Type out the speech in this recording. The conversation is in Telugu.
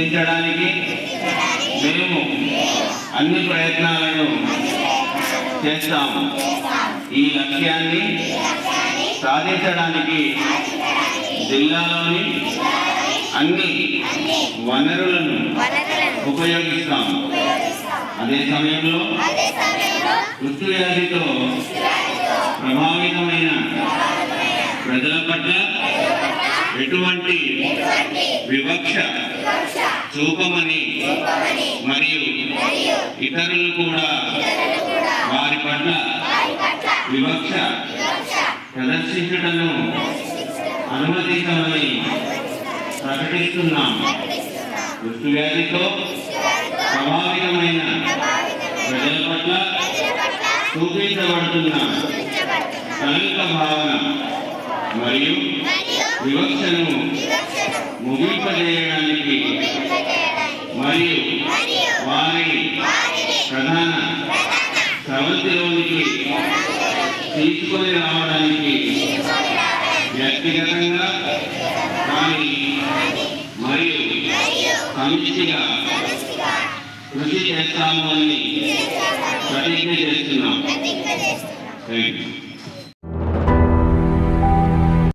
గుర్తించడానికి మేము అన్ని ప్రయత్నాలను చేస్తాము. ఈ లక్ష్యాన్ని సాధించడానికి జిల్లాలోని అన్ని వనరులను ఉపయోగిస్తాము. అదే సమయంలో అదే సమయంలో వృత్తి వ్యాధితో ప్రభావితమైన ప్రజల పట్ల ఎటువంటి వివక్ష చూపమని మరియు ఇతరులు కూడా వారి పట్ల వివక్ష ప్రదర్శించటను అనుమతించమని ప్రకటిస్తున్నాం. వ్యాధితో ప్రభావితమైన ప్రజల పట్ల చూపించబడుతున్న కలుక భావన. మరియు వివక్షను ముగింపజేయడానికి మరియు వారి ప్రధాన ప్రవృత్తిలోనికి తీసుకొని రావడానికి వ్యక్తిగతంగా కానీ మరియు సమిష్టిగా కృషి చేస్తాము అని ప్రతిజ్ఞ చేస్తున్నాం. Thank you